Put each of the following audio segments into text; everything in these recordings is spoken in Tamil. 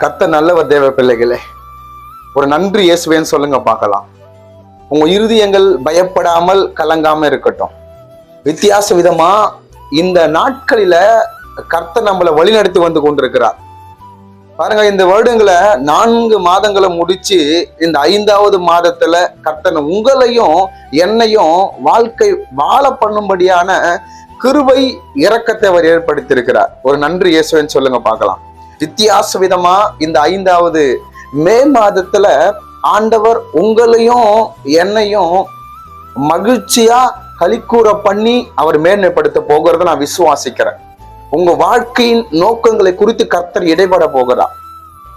கத்த நல்லவர் தேவ பிள்ளைகளே ஒரு நன்றி இயேசுவேன்னு சொல்லுங்க பார்க்கலாம். உங்க இருதயங்கள் பயப்படாமல் கலங்காம இருக்கட்டும். வித்தியாச விதமா இந்த நாட்களில கர்த்தர் நம்மளை வழிநடத்தி வந்து கொண்டிருக்கிறார். பாருங்க இந்த வருடங்களை நான்கு மாதங்களை முடிச்சு இந்த ஐந்தாவது மாதத்துல கர்த்தன் உங்களையும் என்னையும் வாழ்க்கை வாழ பண்ணும்படியான கிருபை இறக்கத்தை அவர் ஏற்படுத்தியிருக்கிறார். ஒரு நன்றி இயேசுவேன்னு சொல்லுங்க பார்க்கலாம். வித்தியாச விதமா இந்த ஐந்தாவது மே மாதத்துல ஆண்டவர் உங்களையும் என்னையும் மகிழ்ச்சியா கலிக்கூற பண்ணி அவர் மேன்மைப்படுத்த போகிறத நான் விசுவாசிக்கிறேன். உங்க வாழ்க்கையின் நோக்கங்களை குறித்து கர்த்தர் இடைபட போகிறார்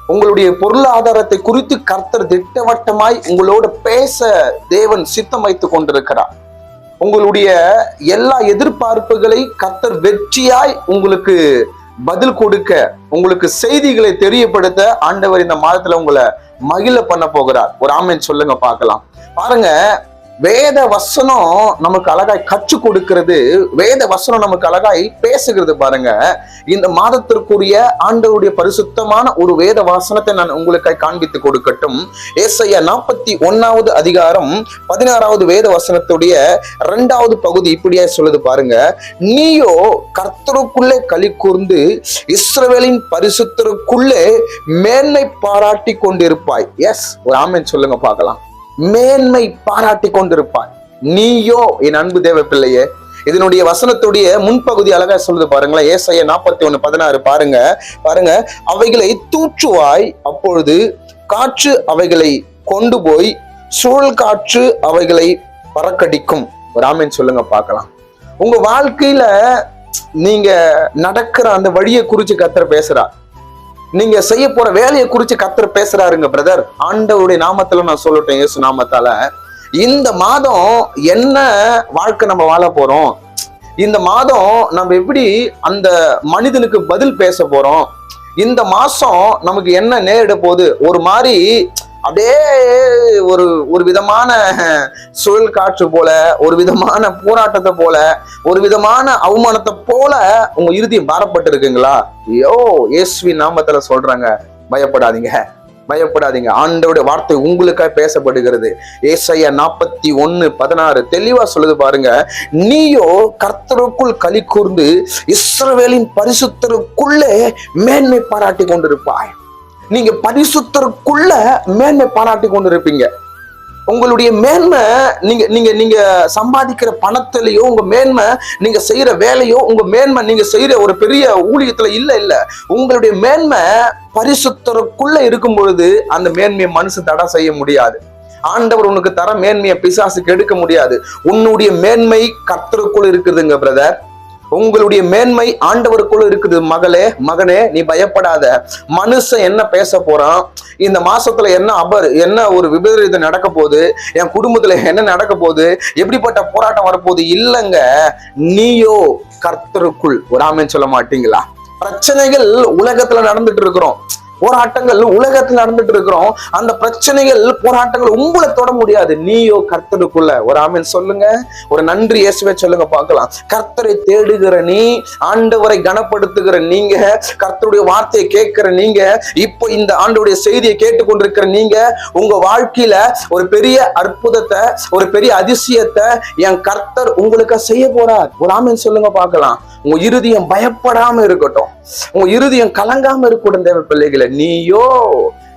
உங்களுடைய பொருளாதாரத்தை குறித்து கர்த்தர் திட்டவட்டமாய் உங்களோட பேச தேவன் சித்தம் வைத்துக் கொண்டிருக்கிறார் உங்களுடைய எல்லா எதிர்பார்ப்புகளை கர்த்தர் வெற்றியாய் உங்களுக்கு பதில் கொடுக்க உங்களுக்கு செய்திகளை தெரியப்படுத்த ஆண்டவர் இந்த மாதத்துல உங்களை மகிழ பண்ண போகிறார். ஒரு ஆமைன்னு சொல்லுங்க பார்க்கலாம். பாருங்க வேத வசனம் நமக்கு அழகாய் கற்றுக் கொடுக்கிறது. வேத வசனம் நமக்கு அழகாய் பேசுகிறது பாருங்க. இந்த மாதத்திற்குரிய ஆண்டவருடைய பரிசுத்தமான ஒரு வேத வாசனத்தை நான் உங்களுக்கு காண்பித்து கொடுக்கட்டும். ஏசையா நாற்பத்தி ஒன்னாவது அதிகாரம் பதினாறாவது வேத வசனத்துடைய இரண்டாவது பகுதி இப்படியா சொல்லுது பாருங்க. நீயோ கர்த்தருக்குள்ளே களி கூர்ந்து இஸ்ரவேலின் பரிசுத்தருக்குள்ளே மேன்மை பாராட்டி கொண்டிருப்பாய். எஸ் ஒரு ஆமன் சொல்லுங்க பார்க்கலாம். மேன்மை பாராட்டி கொண்டிருப்பாய். நீயோ என் அன்பு தேவ பிள்ளையே இதனுடைய வசனத்துடைய முன்பகுதி அழகா சொல்லுது பாருங்களேன். ஏசைய நாற்பத்தி ஒண்ணு பதினாறு பாருங்க. பாருங்க அவைகளை தூற்றுவாய் அப்பொழுது காற்று அவைகளை கொண்டு போய் சுழல் காற்று அவைகளை பறக்கடிக்கும். ராமன் சொல்லுங்க பார்க்கலாம். உங்க வாழ்க்கையில நீங்க நடக்கிற அந்த வழியை குறிச்சு கத்திர பேசுறா நீங்க செய்ய போற வேலையை குறிச்சு கத்தர் பேசுறாருங்க பிரதர் ஆண்டவருடைய நாமத்துல நான் சொல்லட்டேன் இயேசு நாமத்தால. இந்த மாதம் என்ன வாழ்க்கை நம்ம வாழ போறோம்? இந்த மாதம் நம்ம எப்படி அந்த மனிதனுக்கு பதில் பேச போறோம்? இந்த மாசம் நமக்கு என்ன நேரிட போகுது? ஒரு மாதிரி அப்படியே ஒரு ஒரு விதமான சுழல் காற்று போல ஒரு விதமான போராட்டத்தை போல ஒரு விதமான அவமானத்தை போல உங்க இறுதி பாரப்பட்டு இருக்குங்களா ஐயோ இயேசுவி நாமத்துல சொல்றாங்க பயப்படாதீங்க பயப்படாதீங்க. ஆண்டோட வார்த்தை உங்களுக்காக பேசப்படுகிறது. ஏசையா நாற்பத்தி ஒன்னு பதினாறு தெளிவா சொல்லுது பாருங்க. நீயோ கர்த்தருக்குள் களி கூர்ந்து இஸ்ரவேலின் பரிசுத்தருக்குள்ளே மேன்மை பாராட்டி கொண்டிருப்பாய். நீங்க பரிசுத்தருக்குள்ள மேன்மை பாராட்டி கொண்டிருப்பீங்க. உங்களுடைய மேன்மை நீங்க நீங்க நீங்க சம்பாதிக்கிற பணத்திலையோ உங்க மேன்மை நீங்க செய்யற வேலையோ உங்க மேன்மை நீங்க செய்யற ஒரு பெரிய ஊழியத்துல இல்ல இல்ல. உங்களுடைய மேன்மை பரிசுத்தருக்குள்ள இருக்கும் பொழுது அந்த மேன்மையை மனசு தடை செய்ய முடியாது. ஆண்டவர் உனக்கு தர மேன்மையை பிசாசுக்கு எடுக்க முடியாது. உன்னுடைய மேன்மை கர்த்தருக்குள் இருக்குதுங்க பிரதர் உங்களுடைய மேன்மை ஆண்டவருக்குள்ள இருக்குது. மகளே மகனே நீ பயப்படாத. மனுஷன் என்ன பேச போறான்? இந்த மாசத்துல என்ன அபர் என்ன ஒரு விபரீதம் நடக்க போகுது? என் குடும்பத்துல என்ன நடக்க போகுது? எப்படிப்பட்ட போராட்டம் வரப்போகுது? இல்லைங்க. நீயோ கர்த்தருக்குள். ஒரு சொல்ல மாட்டீங்களா? பிரச்சனைகள் உலகத்துல நடந்துட்டு இருக்கிறோம். போராட்டங்கள் உலகத்தில் நடந்துட்டு இருக்கிறோம். அந்த பிரச்சனைகள் போராட்டங்கள் உங்களை தொட முடியாது. நீயோ கர்த்தருக்குள்ள. ஒரு ஆமீன் சொல்லுங்க. ஒரு நன்றி இயேசுவே சொல்லுங்க பார்க்கலாம். கர்த்தரை தேடுகிற நீ ஆண்டவரை கனப்படுத்துகிற நீங்க கர்த்தருடைய வார்த்தையை கேட்கிற நீங்க இப்போ இந்த ஆண்டவருடைய செய்தியை கேட்டுக்கொண்டிருக்கிற நீங்க உங்க வாழ்க்கையில ஒரு பெரிய அற்புதத்தை ஒரு பெரிய அதிசயத்தை என் கர்த்தர் உங்களுக்கு செய்ய போறார். ஒரு ஆமீன் சொல்லுங்க பார்க்கலாம். உங்க இருதயம் பயப்படாம இருக்கட்டும். உங்க இருதயம் கலங்காம இருக்கட்டும் தேவ பிள்ளைகளை. நீயோ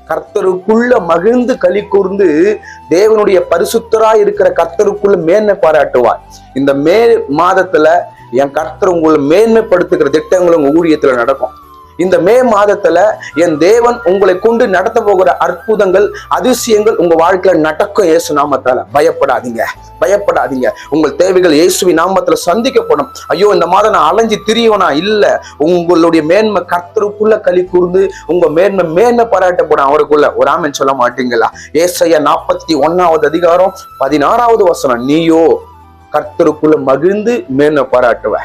கர்த்தருக்குள்ள மகிழ்ந்து களி கூர்ந்து தேவனுடைய பரிசுத்தரா இருக்கிற கர்த்தருக்குள்ள மேன்மை பாராட்டுவார். இந்த மே மாதத்துல என் கர்த்தர் உங்களை மேன்மைப்படுத்துகிற திட்டங்கள் உங்க ஊழியத்துல நடக்கும். இந்த மே மாதத்துல என் தேவன் உங்களை கொண்டு நடத்த போகிற அற்புதங்கள் அதிசயங்கள் உங்க வாழ்க்கையில நடக்கும் இயேசு நாமத்தால. பயப்படாதீங்க. பயப்படாதீங்க. உங்கள் தேவைகள் இயேசுவி நாமத்துல சந்திக்கப்படும். ஐயோ இந்த மாதம் நான் அலைஞ்சு திரியவனா இல்ல. உங்களுடைய மேன்மை கர்த்தருக்குள்ள களி கூர்ந்து உங்க மேன்மை மேன்மை பாராட்டப்படும் அவருக்குள்ள. ஒரு ஆமன் சொல்ல மாட்டீங்களா? ஏசையா நாற்பத்தி ஒன்னாவது அதிகாரம் பதினாறாவது வசனம். நீயோ கர்த்தருக்குள்ள மகிழ்ந்து மேன்மை பாராட்டுவ.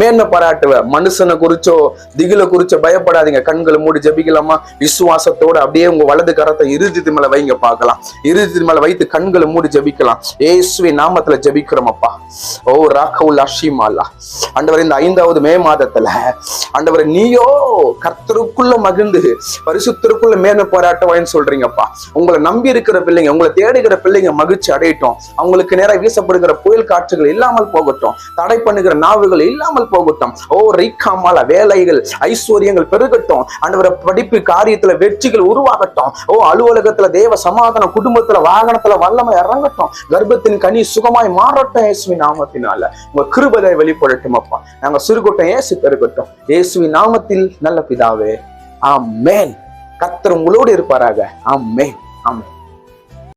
மேன்மை பாராட்டுவ மனுஷனை குறிச்சோ திகில குறிச்சோ பயப்படாதீங்க. கண்களை மூடி ஜெபிக்கலாமா? விசுவாசத்தோட அப்படியே உங்க வலது கரத்தை இறுதி மேல வைங்க பார்க்கலாம். இறுதி மேல வைத்து கண்களை மூடி ஜபிக்கலாம். ஏசுவி நாமத்துல ஜபிக்கிறோமப்பா ஓ ராக்கவுல் அஷிமாலா அண்டவர் இந்த ஐந்தாவது மே மாதத்துல அண்டவர் நீயோ கர்த்தருக்குள்ள மகிழ்ந்து பரிசுத்தருக்குள்ள மேன்மை பாராட்டுவான்னு சொல்றீங்கப்பா உங்களை நம்பி இருக்கிற பிள்ளைங்க உங்களை தேடுகிற பிள்ளைங்க மகிழ்ச்சி அடையட்டும். அவங்களுக்கு நேரம் வீசப்படுகிற புயல் காற்றுகள் இல்லாமல் போகட்டும். தடை பண்ணுகிற நாவுகள் இல்லாமல் போகட்டும். ஓ ரீக்காமால வேலைகள் ஐஸ்வர்யங்கள் பெருகட்டும். ஆண்டவர படிப்பு காரியத்துல வெற்றிகள் உருவாகட்டும். ஓ அலுவலகத்துல தேவ சமாதானம் குடும்பத்துல வாகனத்துல வல்லமை இறங்கட்டும். கர்ப்பத்தின் கனி சுகமாய் மாறட்டும் இயேசுவின் நாமத்தினால. உங்க கிருபதை வெளிப்படட்டும் அப்பா. நாங்க சிறுகூட்டம் இயேசு பெருகட்டும். இயேசுவின் நாமத்தில் நல்ல பிதாவே. ஆமென். கத்தர் உங்களோடு இருப்பாராக. ஆமென். ஆமென்.